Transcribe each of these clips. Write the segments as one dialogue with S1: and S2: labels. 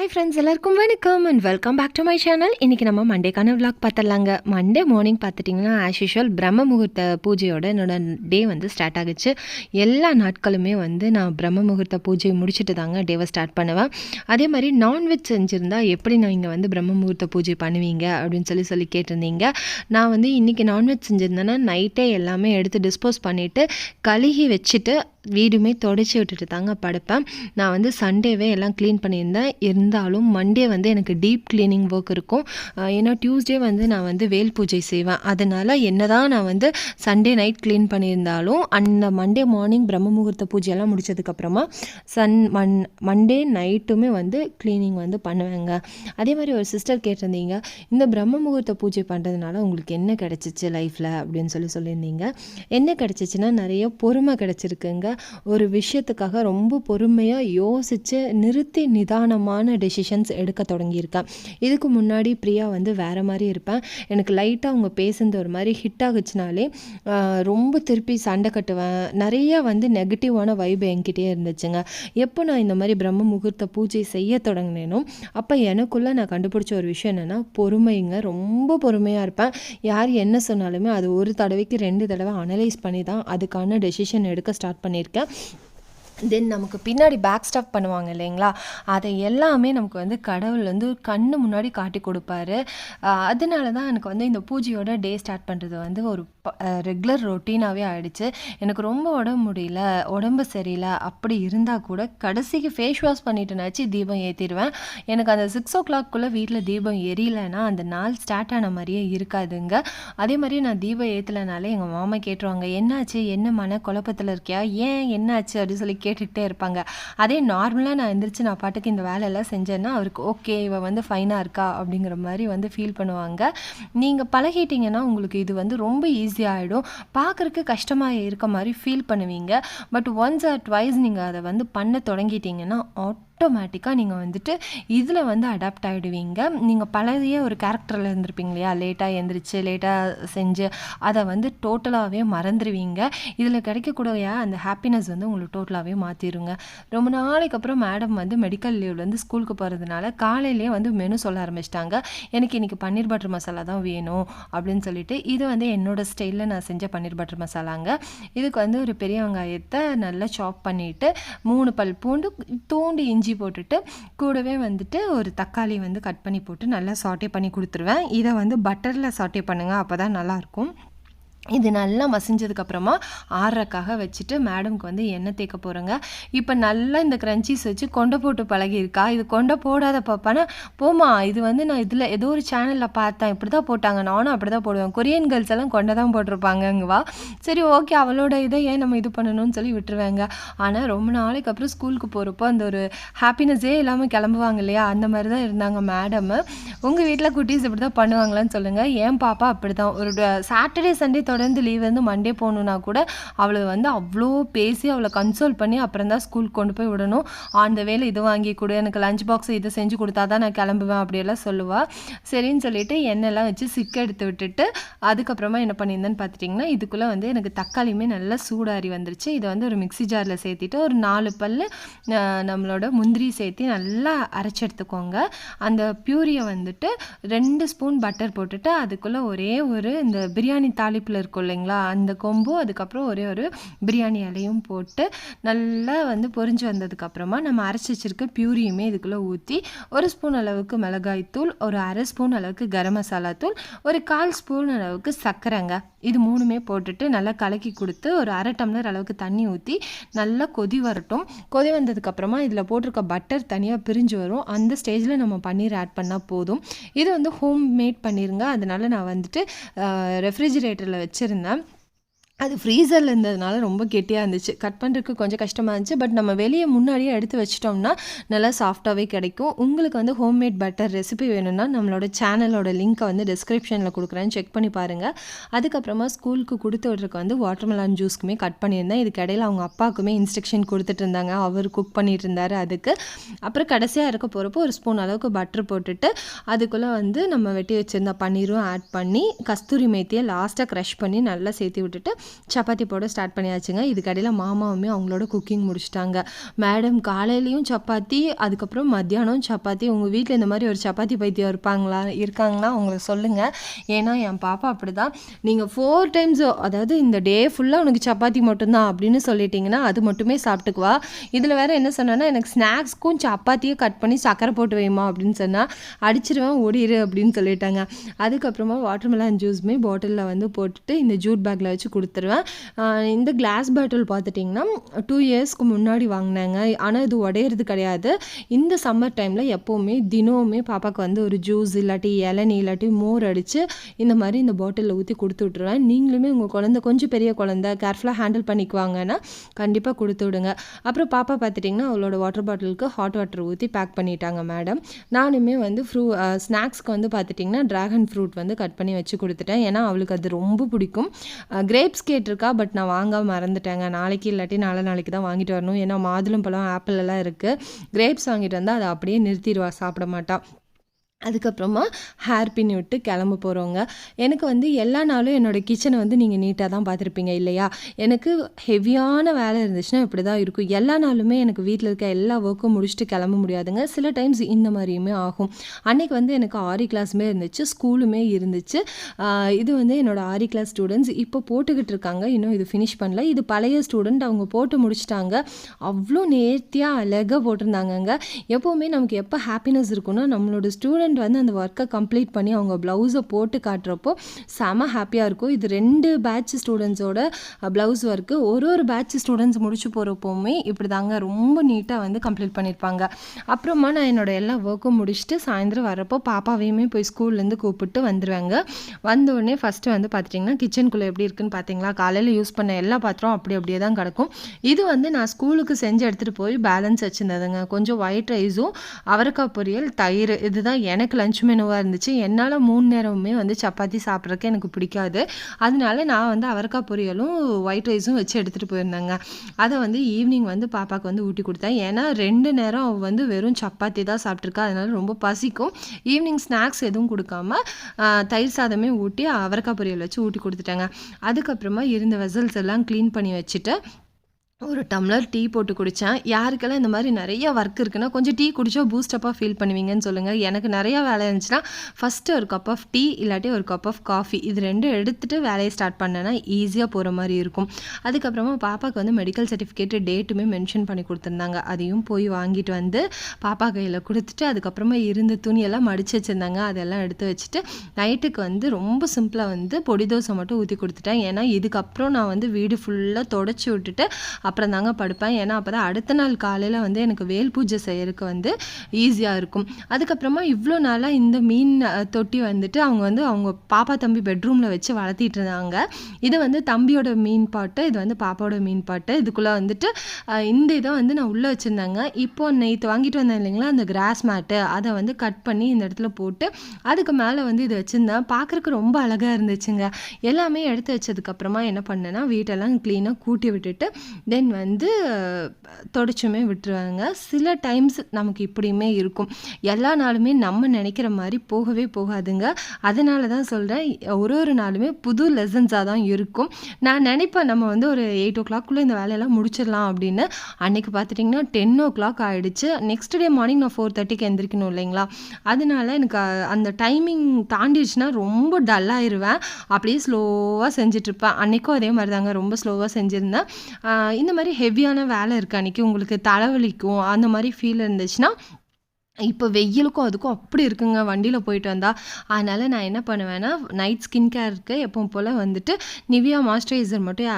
S1: High friends எல்லாருக்கும் வணக்கம் and welcome back to my channel இன்றைக்கி நம்ம மண்டேக்கான விளாக் பார்த்துடலாங்க. மண்டே மார்னிங் பார்த்துட்டிங்கன்னா ஆஸ் யூஷுவல் பிரம்ம முகூர்த்த பூஜையோட என்னோட டே வந்து ஸ்டார்ட் ஆகுச்சு. எல்லா நாட்களுமே வந்து நான் பிரம்ம முகூர்த்த பூஜை முடிச்சுட்டு தாங்க டேவை ஸ்டார்ட் பண்ணுவேன். அதே மாதிரி நான்வெஜ் செஞ்சுருந்தா எப்படி நான் இங்கே வந்து பிரம்ம முகூர்த்த பூஜை பண்ணுவீங்க? அப்படின்னு சொல்லி சொல்லி கேட்டிருந்தீங்க. நான் வந்து இன்றைக்கி நான்வெஜ் செஞ்சுருந்தேன்னா நைட்டே எல்லாமே எடுத்து டிஸ்போஸ் பண்ணிவிட்டு கழுகி வச்சுட்டு வீடுமே தொடச்சி விட்டுட்டு தாங்க படுப்பேன். நான் வந்து சண்டேவே எல்லாம் க்ளீன் பண்ணியிருந்தேன். இருந்தாலும் மண்டே வந்து எனக்கு டீப் க்ளீனிங் ஒர்க் இருக்கும். ஏன்னா டியூஸ்டே வந்து நான் வந்து வேல் பூஜை செய்வேன். அதனால் என்ன தான் நான் வந்து சண்டே நைட் க்ளீன் பண்ணியிருந்தாலும் அந்த மண்டே மார்னிங் பிரம்ம முகூர்த்த பூஜையெல்லாம் முடிச்சதுக்கப்புறமா சன் மண் மண்டே நைட்டுமே வந்து க்ளீனிங் வந்து பண்ணுவேங்க. அதே மாதிரி ஒரு சிஸ்டர் கேட்டிருந்தீங்க இந்த பிரம்ம முகூர்த்த பூஜை பண்ணுறதுனால உங்களுக்கு என்ன கிடச்சிச்சு லைஃப்பில் அப்படின்னு சொல்லி சொல்லியிருந்தீங்க. என்ன கிடச்சிச்சின்னா நிறைய பொறுமை கிடச்சிருக்குங்க. ஒரு விஷயத்துக்காக ரொம்ப பொறுமையாக யோசித்து நிறுத்தி நிதானமான டெசிஷன்ஸ் எடுக்க தொடங்கியிருக்கேன் இதுக்கு முன்னாடி பிரியா வந்து வேறு மாதிரி இருப்பேன் எனக்கு லைட்டாக அவங்க பேசுனது ஒரு மாதிரி ஹிட் ஆகுச்சுனாலே ரொம்ப திருப்பி சண்டை கட்டுவேன். நிறைய வந்து நெகட்டிவான வைப் என்கிட்டே இருந்துச்சுங்க. எப்போ நான் இந்த மாதிரி பிரம்ம முகூர்த்த பூஜை செய்ய தொடங்கினேனோ அப்போ எனக்குள்ளே நான் கண்டுபிடிச்ச ஒரு விஷயம் என்னென்னா பொறுமைங்க. ரொம்ப பொறுமையாக இருப்பேன். யார் என்ன சொன்னாலுமே அது ஒரு தடவைக்கு ரெண்டு தடவை அனலைஸ் பண்ணி தான் அதுக்கான டெசிஷன் எடுக்க ஸ்டார்ட் பண்ணியிருக்கேன். தென் நமக்கு பின்னாடி பேக் ஸ்டாப் பண்ணுவாங்க இல்லைங்களா? அதை எல்லாமே நமக்கு வந்து கடவுள் வந்து கண்ணு முன்னாடி காட்டி கொடுப்பாரு. அதனால தான் எனக்கு வந்து இந்த பூஜையோட டே ஸ்டார்ட் பண்ணுறது வந்து ஒரு ரெகுலர் ரொட்டீனாகவே ஆகிடுச்சு எனக்கு ரொம்ப உடம்பு முடியல உடம்பு சரியில்லை. அப்படி இருந்தால் கூட கடைசிக்கு ஃபேஸ் வாஷ் பண்ணிட்டுனாச்சு தீபம் ஏற்றிடுவேன் எனக்கு அந்த சிக்ஸ் ஓ கிளாக்குள்ளே வீட்டில் தீபம் எரியலைன்னா அந்த நாள் ஸ்டார்ட் ஆன மாதிரியே இருக்காதுங்க. அதே மாதிரி நான் தீபம் ஏற்றலைனாலே எங்கள் மாமா கேட்டுருவாங்க என்னாச்சு? என்ன மன குழப்பத்தில் இருக்கியா? ஏன் என்னாச்சு? அப்படின்னு சொல்லி கே கேட்டுக்கிட்டே இருப்பாங்க. அதே நார்மலாக நான் எந்திரிச்சு நான் பாட்டுக்கு இந்த வேலையெல்லாம் செஞ்சேன்னா அவருக்கு ஓகே இவள் வந்து ஃபைனாக இருக்கா அப்படிங்கிற மாதிரி வந்து ஃபீல் பண்ணுவாங்க. நீங்கள் பழகிட்டீங்கன்னா உங்களுக்கு இது வந்து ரொம்ப ஈஸியாக ஆகிடும் பார்க்குறக்கு கஷ்டமாக இருக்க மாதிரி ஃபீல் பண்ணுவீங்க. பட் ஒன்ஸ் ஆர் ட்வைஸ் நீங்கள் அதை வந்து பண்ண தொடங்கிட்டீங்கன்னா ஆட்டோமேட்டிக்காக நீங்கள் வந்துட்டு இதில் வந்து அடாப்ட் ஆகிடுவீங்க நீங்கள் பழைய ஒரு கேரக்டரில் இருந்திருப்பீங்க இல்லையா? லேட்டாக எழுந்திரிச்சு லேட்டாக செஞ்சு அதை வந்து டோட்டலாகவே மறந்துடுவீங்க இதில் கிடைக்கக்கூடிய அந்த ஹாப்பினஸ் வந்து உங்களுக்கு டோட்டலாகவே மாற்றிடுங்க ரொம்ப நாளைக்கு அப்புறம் மேடம் வந்து மெடிக்கல் லீவ்லேருந்து ஸ்கூலுக்கு போகிறதுனால காலையிலேயே வந்து மெனு சொல்ல ஆரம்பிச்சிட்டாங்க. எனக்கு இன்றைக்கி பன்னீர் பட்டர் மசாலா தான் வேணும் அப்படின்னு சொல்லிட்டு இது வந்து என்னோட ஸ்டைலில் நான் செஞ்ச பன்னீர் பட்டர் மசாலாங்க. இதுக்கு வந்து ஒரு பெரிய வெங்காயத்தை நல்லா சாப் பண்ணிவிட்டு மூணு பல் பூண்டு தூண்டு இஞ்சி போட்டுட்டு கூடவே வந்துட்டு ஒரு தக்காளி வந்து கட் பண்ணி போட்டு நல்லா சாட்டே பண்ணி கொடுத்துருவேன். இதை வந்து பட்டரில் சாட்டே பண்ணுங்கள் அப்போ தான் நல்லாயிருக்கும். இது நல்லா மசிஞ்சதுக்கப்புறமா ஆறுறக்காக வச்சுட்டு மேடம்க்கு வந்து எண்ணெய் தேய்க்க போகிறேங்க இப்போ நல்லா இந்த க்ரன்ச்சீஸ் வச்சு கொண்டை போட்டு பழகியிருக்கா? இது கொண்டை போடாத பாப்பானா போமா இது வந்து நான் இதில் ஏதோ ஒரு சேனலில் பார்த்தேன். இப்படி தான் போட்டாங்க. நானும் அப்படி தான் போடுவேன். கொரியன் கேர்ள்ஸ் எல்லாம் கொண்டை தான் போட்டிருப்பாங்கங்கவா சரி ஓகே அவளோட இதை ஏன் நம்ம இது பண்ணணும்னு சொல்லி விட்டுருவேங்க. ஆனால் ரொம்ப நாளைக்கு அப்புறம் ஸ்கூலுக்கு போகிறப்போ அந்த ஒரு ஹாப்பினஸ்ஸே இல்லாமல் கிளம்புவாங்க இல்லையா? அந்த மாதிரி தான் இருந்தாங்க மேடம் உங்கள் வீட்டில் குட்டீஸ் இப்படி தான் பண்ணுவாங்களான்னு சொல்லுங்கள் ஏன் பாப்பா அப்படி தான் ஒரு சாட்டர்டே சண்டே தொடர்ந்து லீவ் வந்து மண்டே போகணுன்னா கூட அவளை வந்து அவ்வளோ பேசி அவளை கன்சோல் பண்ணி அப்புறம் தான் ஸ்கூலுக்கு கொண்டு போய் விடணும். அந்த வேலை இது வாங்கி கொடு எனக்கு லஞ்ச் பாக்ஸ் இது செஞ்சு கொடுத்தா தான் நான் கிளம்புவேன் அப்படியெல்லாம் சொல்லுவாள் சரின்னு சொல்லிட்டு எண்ணெய்லாம் வச்சு சிக்க எடுத்து விட்டுட்டு அதுக்கப்புறமா என்ன பண்ணியிருந்தேன்னு பார்த்துட்டிங்கன்னா இதுக்குள்ளே வந்து எனக்கு தக்காளியுமே நல்லா சூடாரி வந்துருச்சு. இதை வந்து ஒரு மிக்ஸி ஜாரில் சேர்த்திட்டு ஒரு நாலு பல் நம்மளோட முந்திரி சேர்த்து நல்லா அரைச்சி எடுத்துக்கோங்க. அந்த பியூரியை வந்துட்டு ரெண்டு ஸ்பூன் பட்டர் போட்டுட்டு அதுக்குள்ளே ஒரே ஒரு இந்த பிரியாணி தாளிப்பில் இருக்கும் இல்லைங்களா? அந்த கொம்பு அதுக்கப்புறம் ஒரே ஒரு பிரியாணி இலையும் போட்டு நல்லா வந்து பொரிஞ்சு வந்ததுக்கப்புறமா நம்ம அரைச்சி வச்சிருக்க பியூரியுமே இதுக்குள்ளே ஊற்றி ஒரு ஸ்பூன் அளவுக்கு மிளகாய் தூள் ஒரு அரை ஸ்பூன் அளவுக்கு கரம் மசாலா தூள் ஒரு கால் ஸ்பூன் அளவுக்கு சர்க்கரைங்க. இது மூணுமே போட்டுட்டு நல்லா கலக்கி கொடுத்து ஒரு அரை டம்ளர் அளவுக்கு தண்ணி ஊற்றி நல்லா கொதி வரட்டும். கொதி வந்ததுக்கப்புறமா இதில் போட்டிருக்க பட்டர் தனியாக பிரிஞ்சு வரும். அந்த ஸ்டேஜில் நம்ம பன்னீர் ஆட் பண்ணால் போதும். இது வந்து ஹோம் மேட் பண்ணிடுங்க அதனால நான் வந்துட்டு ரெஃப்ரிஜிரேட்டரில் வச்சுருந்தேன். அது ஃப்ரீசரில் இருந்ததுனால ரொம்ப கெட்டியாக இருந்துச்சு. கட் பண்ணுறதுக்கு கொஞ்சம் கஷ்டமாக இருந்துச்சு. பட் நம்ம வெளியே முன்னாடியே எடுத்து வச்சிட்டோம்னா நல்லா சாஃப்டாகவே கிடைக்கும். உங்களுக்கு வந்து ஹோம்மேட் பட்டர் ரெசிபி வேணும்னா நம்மளோட சேனலோட லிங்க்கை வந்து டிஸ்கிரிப்ஷனில் கொடுக்குறேன்னு செக் பண்ணி பாருங்கள் அதுக்கப்புறமா ஸ்கூலுக்கு கொடுத்து விட்றதுக்கு வந்து வாட்டர்மெலான் ஜூஸ்க்குமே கட் பண்ணியிருந்தேன். இதுக்கு இடையில அவங்க அப்பாவுக்குமே இன்ஸ்ட்ரக்ஷன் கொடுத்துட்டு இருந்தாங்க. அவர் குக் பண்ணிட்டு இருந்தார் அதுக்கு. அப்புறம் கடைசியாக இருக்க போகிறப்போ ஒரு ஸ்பூன் அளவுக்கு பட்டர் போட்டுட்டு அதுக்குள்ளே வந்து நம்ம வெட்டி வச்சுருந்த பன்னீரும் ஆட் பண்ணி கஸ்தூரி மேத்தியை லாஸ்ட்டாக க்ரஷ் பண்ணி நல்லா சேர்த்து விட்டுட்டு சப்பாத்தி போட ஸ்டார்ட் பண்ணியாச்சுங்க. இதுக்கடையில் மாமாவுமே அவங்களோட குக்கிங் முடிச்சிட்டாங்க. மேடம் காலையிலையும் சப்பாத்தி அதுக்கப்புறம் மத்தியானம் சப்பாத்தி. உங்கள் வீட்டில் இந்த மாதிரி ஒரு சப்பாத்தி பைத்தியம் இருப்பாங்களா? இருக்காங்களா? உங்களுக்கு சொல்லுங்கள் ஏன்னா என் பாப்பா அப்படி தான் நீங்கள் ஃபோர் டைம்ஸ் அதாவது இந்த டே ஃபுல்லாக உனக்கு சப்பாத்தி மட்டும்தான் அப்படின்னு சொல்லிட்டீங்கன்னா அது மட்டுமே சாப்பிட்டுக்குவா. இதில் வேறு என்ன சொன்னேன்னா எனக்கு ஸ்நாக்ஸ்க்கும் சப்பாத்தியை கட் பண்ணி சக்கரை போட்டு வைமா அப்படின்னு சொன்னால் அடிச்சிருவேன் ஓடிடு அப்படின்னு சொல்லிட்டாங்க. அதுக்கப்புறமா வாட்டர்மெலன் ஜூஸுமே பாட்டிலில் வந்து போட்டுட்டு இந்த ஜூட் பேக்கில் வச்சு கொடுத்து ஆஹ் இந்த கிளாஸ் பாட்டில் பார்த்துட்டிங்கன்னா டூ இயர்ஸ்க்கு முன்னாடி வாங்கினாங்க. ஆனால் இது உடையிறது கிடையாது. இந்த சம்மர் டைமில் எப்போவுமே தினமுமே பாப்பாவுக்கு வந்து ஒரு ஜூஸ் இல்லாட்டி இளநீ இல்லாட்டி மோர் அடித்து இந்த மாதிரி இந்த பாட்டிலில் ஊற்றி கொடுத்து விட்ருவேன் நீங்களுமே உங்கள் குழந்தை கொஞ்சம் பெரிய குழந்தை கேர்ஃபுல்லாக ஹேண்டில் பண்ணிக்குவாங்கன்னா கண்டிப்பாக கொடுத்து விடுங்க. அப்புறம் பாப்பா பார்த்துட்டிங்கன்னா அவளோட வாட்டர் பாட்டிலுக்கு ஹாட் வாட்டர் ஊற்றி பேக் பண்ணிட்டாங்க மேடம் நானுமே வந்து ஃப்ரூ ஸ்நாக்ஸ்க்கு வந்து பார்த்துட்டிங்கன்னா ட்ராகன் ஃப்ரூட் வந்து கட் பண்ணி வச்சு கொடுத்துட்டேன். ஏன்னா அவளுக்கு அது ரொம்ப பிடிக்கும். கிரேப்ஸ் கேட்டிருக்கா பட் நான் வாங்க மறந்துட்டேங்க. நாளைக்கு இல்லாட்டி நாளை நாளைக்கு தான் வாங்கிட்டு வரணும். ஏன்னா மாதுளம்பழம் ஆப்பிள் எல்லாம் இருக்குது கிரேப்ஸ் வாங்கிட்டு வந்தால் அதை அப்படியே நிறுத்திடுவா சாப்பிட மாட்டான் அதுக்கப்புறமா ஹேர் பின் விட்டு கிளம்ப போகிறோங்க எனக்கு வந்து எல்லா நாளும் என்னோடய கிச்சனை வந்து நீங்கள் நீட்டாக தான் பார்த்துருப்பீங்க இல்லையா? எனக்கு ஹெவியான வேலை இருந்துச்சுன்னா இப்படி தான் இருக்கும். எல்லா நாளுமே எனக்கு வீட்டில் இருக்க எல்லா ஒர்க்கும் முடிச்சுட்டு கிளம்ப முடியாதுங்க. சில டைம்ஸ் இந்த மாதிரியுமே ஆகும். அன்னைக்கு வந்து எனக்கு ஆரி கிளாஸுமே இருந்துச்சு ஸ்கூலுமே இருந்துச்சு. இது வந்து என்னோடய ஆரி கிளாஸ் ஸ்டூடெண்ட்ஸ் இப்போ போட்டுக்கிட்டு இருக்காங்க. இன்னும் இது ஃபினிஷ் பண்ணல. இது பழைய ஸ்டூடெண்ட் அவங்க போட்டு முடிச்சிட்டாங்க. அவ்வளோ நேர்த்தியாக அழகாக போட்டிருந்தாங்கங்க. எப்போவுமே நமக்கு எப்போ ஹாப்பினஸ் இருக்குன்னா நம்மளோட ஸ்டூடெண்ட் வந்து அந்த ஒர்க்கை கம்ப்ளீட் பண்ணி அவங்க ப்ளவுஸை போட்டு காட்டுறப்போ செம ஹாப்பியாக இருக்கும். இது ரெண்டு பேட்ச் ஸ்டூடெண்ட்ஸோட ப்ளவுஸ் ஒர்க்கு ஒரு ஒரு பேட்ச் ஸ்டூடெண்ட்ஸ் முடிச்சு போகிறப்போவுமே இப்படி தாங்க ரொம்ப நீட்டாக வந்து கம்ப்ளீட் பண்ணியிருப்பாங்க அப்புறமா நான் என்னோடய எல்லா ஒர்க்கும் முடிச்சுட்டு சாயந்தரம் வரப்போ பாப்பாவையுமே போய் ஸ்கூல்லேருந்து கூப்பிட்டு வந்துடுவாங்க வந்த உடனே ஃபஸ்ட்டு வந்து பார்த்துட்டிங்கன்னா கிச்சனுக்குள்ளே எப்படி இருக்குன்னு பார்த்தீங்களா காலையில் யூஸ் பண்ண எல்லா பாத்திரம் அப்படி அப்படியே தான் கிடக்கும். இது வந்து நான் ஸ்கூலுக்கு செஞ்சு எடுத்துகிட்டு போய் பேலன்ஸ் வச்சுருந்ததுங்க. கொஞ்சம் ஒயிட் ரைஸும் அவரைக்காய் பொரியல் தயிர் இதுதான் எனக்கு எனக்கு லஞ்ச் மெனுவாக இருந்துச்சு. என்னால் மூணு நேரமுமே வந்து சப்பாத்தி சாப்பிட்றக்கு எனக்கு பிடிக்காது. அதனால நான் வந்து அவரக்காய் பொரியலும் ஒயிட் ரைஸும் வச்சு எடுத்துகிட்டு போயிருந்தேங்க. அதை வந்து ஈவினிங் வந்து பாப்பாவுக்கு வந்து ஊட்டி கொடுத்தேன். ஏன்னா ரெண்டு நேரம் அவள் வந்து வெறும் சப்பாத்தி தான் சாப்பிட்ருக்கா அதனால ரொம்ப பசிக்கும். ஈவினிங் ஸ்நாக்ஸ் எதுவும் கொடுக்காம தயிர் சாதமே ஊட்டி அவரைக்காய் பொரியல் வச்சு ஊட்டி கொடுத்துட்டேங்க. அதுக்கப்புறமா இருந்த வெசல்ஸ் எல்லாம் க்ளீன் பண்ணி வச்சுட்டு ஒரு டம்ளர் டீ போட்டு குடித்தேன் யாருக்கெல்லாம் இந்த மாதிரி நிறைய ஒர்க் இருக்குன்னா கொஞ்சம் டீ குடித்தா பூஸ்டப்பாக ஃபீல் பண்ணுவீங்கன்னு சொல்லுங்கள் எனக்கு நிறையா வேலை இருந்துச்சுன்னா ஃபஸ்ட்டு ஒரு கப் ஆஃப் டீ இல்லாட்டி ஒரு கப் ஆஃப் காஃபி இது ரெண்டும் எடுத்துகிட்டு வேலையை ஸ்டார்ட் பண்ணேன்னா ஈஸியாக போகிற மாதிரி இருக்கும். அதுக்கப்புறமா பாப்பாவுக்கு வந்து மெடிக்கல் சர்டிஃபிகேட் டேட்டுமே மென்ஷன் பண்ணி கொடுத்துருந்தாங்க. அதையும் போய் வாங்கிட்டு வந்து பாப்பா கையில் கொடுத்துட்டு அதுக்கப்புறமா இருந்த துணியெல்லாம் மடித்து வச்சுருந்தாங்க. அதெல்லாம் எடுத்து வச்சுட்டு நைட்டுக்கு வந்து ரொம்ப சிம்பிளாக வந்து பொடி தோசை மட்டும் ஊற்றி கொடுத்துட்டேன். ஏன்னா இதுக்கப்புறம் நான் வந்து வீடு ஃபுல்லாக தொடச்சி விட்டுட்டு அப்புறம் தாங்க படுப்பேன். ஏன்னா அப்போ தான் அடுத்த நாள் காலையில் வந்து எனக்கு வேல் பூஜை செய்யறதுக்கு வந்து ஈஸியாக இருக்கும். அதுக்கப்புறமா இவ்வளோ நாளாக இந்த மீன் தொட்டி வந்துட்டு அவங்க வந்து அவங்க பாப்பா தம்பி பெட்ரூமில் வச்சு வளர்த்திட்டு இருந்தாங்க. இது வந்து தம்பியோட மீன் பாட்டு இது வந்து பாப்பாவோட மீன் பாட்டு. இதுக்குள்ளே வந்துட்டு இந்த இதை வந்து நான் உள்ளே வச்சுருந்தாங்க. இப்போ நேற்று வாங்கிட்டு வந்தேன் இல்லைங்களா அந்த கிராஸ் மேட்டு அதை வந்து கட் பண்ணி இந்த இடத்துல போட்டு அதுக்கு மேலே வந்து இது வச்சுருந்தேன். பார்க்குறக்கு ரொம்ப அழகாக இருந்துச்சுங்க. எல்லாமே எடுத்து வச்சதுக்கப்புறமா என்ன பண்ணேன்னா வீட்டெல்லாம் க்ளீனாக கூட்டி விட்டுட்டு தென் வந்து தொடச்சுமே விட்டுருவாங்க. சில டைம்ஸ் நமக்கு இப்படியுமே இருக்கும். எல்லா நாளுமே நம்ம நினைக்கிற மாதிரி போகவே போகாதுங்க. அதனால தான் சொல்கிறேன் ஒரு ஒரு நாளுமே புது லெசன்ஸாக தான் இருக்கும். நான் நினைப்பேன் நம்ம வந்து ஒரு எயிட் ஓ கிளாக்குள்ளே இந்த வேலையெல்லாம் முடிச்சிடலாம் அப்படின்னு. அன்றைக்கி பார்த்துட்டிங்கன்னா டென் ஓ கிளாக் ஆகிடுச்சு நெக்ஸ்ட் டே மார்னிங் நான் ஃபோர் தேர்ட்டிக்கு எந்திரிக்கணும் இல்லைங்களா? அதனால எனக்கு அந்த டைமிங் தாண்டிடுச்சுன்னா ரொம்ப டல்லாகிடுவேன் அப்படியே ஸ்லோவாக செஞ்சிட்ருப்பேன் அன்றைக்கும் அதே மாதிரி தாங்க ரொம்ப ஸ்லோவாக செஞ்சுருந்தேன். இந்த இந்த மாதிரி ஹெவியான வேலை இருக்கு அன்றைக்கி உங்களுக்கு தலைவலிக்கும் அந்த மாதிரி ஃபீல் இருந்துச்சுன்னா இப்போ வெயிலுக்கும் அதுக்கும் அப்படி இருக்குங்க. வண்டியில் போயிட்டு வந்தால் அதனால் நான் என்ன பண்ணுவேன்னா நைட் ஸ்கின் கேருக்கு எப்பவும் போல் வந்துட்டு நிவியா மாய்ஸ்சரைசர் மட்டும்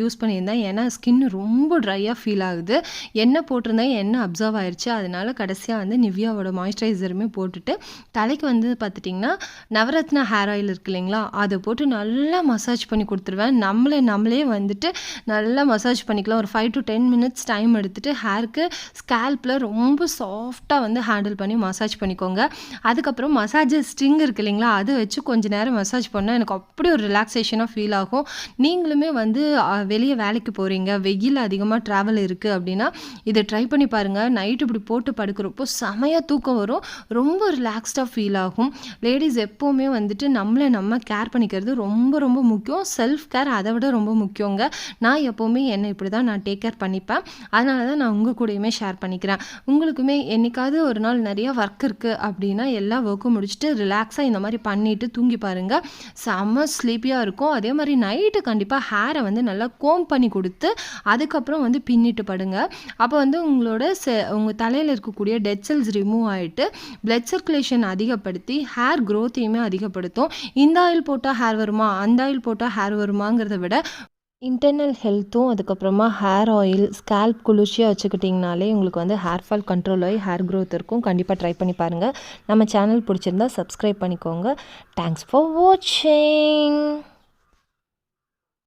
S1: யூஸ் பண்ணியிருந்தேன் ஏன்னா ஸ்கின் ரொம்ப ட்ரையாக ஃபீல் ஆகுது. எண்ணெய் போட்டிருந்தேன் எண்ணெய் அப்சர்வ் ஆயிடுச்சு அதனால கடைசியாக வந்து நிவியாவோட மாய்ஸ்சரைசருமே போட்டுட்டு தலைக்கு வந்து பார்த்துட்டிங்கன்னா நவரத்னா ஹேர் ஆயில் இருக்கு இல்லைங்களா? அதை போட்டு நல்லா மசாஜ் பண்ணி கொடுத்துருவேன். நம்மளே நம்மளே வந்துட்டு நல்லா மசாஜ் பண்ணிக்கலாம். ஒரு five to ten minutes time எடுத்துகிட்டு ஹேருக்கு ஸ்கேல்பில் ரொம்ப சாஃப்டாக வந்து ஹேண்டில் பண்ணி மசாஜ் பண்ணிக்கோங்க. அதுக்கப்புறம் மசாஜ் ஸ்ட்ரிங் இருக்கு இல்லைங்களா? அது வச்சு கொஞ்ச நேரம் மசாஜ் பண்ணால் எனக்கு அப்படி ஒரு ரிலாக்ஸேஷனாக ஃபீல் ஆகும். நீங்களுமே வந்து வெளியே வேலைக்கு போகிறீங்க வெயில் அதிகமாக ட்ராவல் இருக்குது அப்படின்னா இதை ட்ரை பண்ணி பாருங்கள் நைட்டு இப்படி போட்டு படுக்கிறப்போ செமையாக தூக்கம் வரும். ரொம்ப ரிலாக்ஸ்டாக ஃபீல் ஆகும். லேடிஸ் எப்போவுமே வந்துட்டு நம்மளை நம்ம கேர் பண்ணிக்கிறது ரொம்ப ரொம்ப முக்கியம். செல்ஃப் கேர் அதை விட ரொம்ப முக்கியங்க. நான் எப்போவுமே என்னை இப்படி தான் நான் டேக் கேர் பண்ணிப்பேன். அதனால தான் நான் உங்கள் கூடயுமே ஷேர் பண்ணிக்கிறேன். உங்களுக்குமே என்னைக்காவது ஒரு நாள் நிறையா ஒர்க் இருக்குது அப்படின்னா எல்லா ஒர்க்கும் முடிச்சுட்டு ரிலாக்ஸாக இந்த மாதிரி பண்ணிவிட்டு தூங்கி பாருங்கள் செம்ம ஸ்லீப்பியாக இருக்கும். அதே மாதிரி நைட்டு கண்டிப்பாக ஹேரை வந்து நல்லா கோம் பண்ணி கொடுத்து அதுக்கப்புறம் வந்து பின்னிட்டு படுங்க. அப்போ வந்து உங்களோட செ உங்கள் தலையில் இருக்கக்கூடிய டெட் செல்ஸ் ரிமூவ் ஆகிட்டு பிளட் சர்க்குலேஷன் அதிகப்படுத்தி ஹேர் க்ரோத்தையுமே அதிகப்படுத்தும். இந்த ஆயில் போட்டால் ஹேர் வருமா? அந்த ஆயில் போட்டால் ஹேர் வருமாங்கிறத விட இன்டர்னல் ஹெல்த்தும் அதுக்கப்புறமா ஹேர் ஆயில் ஸ்கேல்ப் குளிர்ச்சியாக வச்சுக்கிட்டிங்கனாலே உங்களுக்கு வந்து ஹேர் ஃபால் கண்ட்ரோல் ஆகி ஹேர் க்ரோத் இருக்கும். கண்டிப்பாக ட்ரை பண்ணி பாருங்கள் நம்ம சேனல் பிடிச்சிருந்தா சப்ஸ்கிரைப் பண்ணிக்கோங்க. தேங்க்ஸ் ஃபார் வாட்சிங்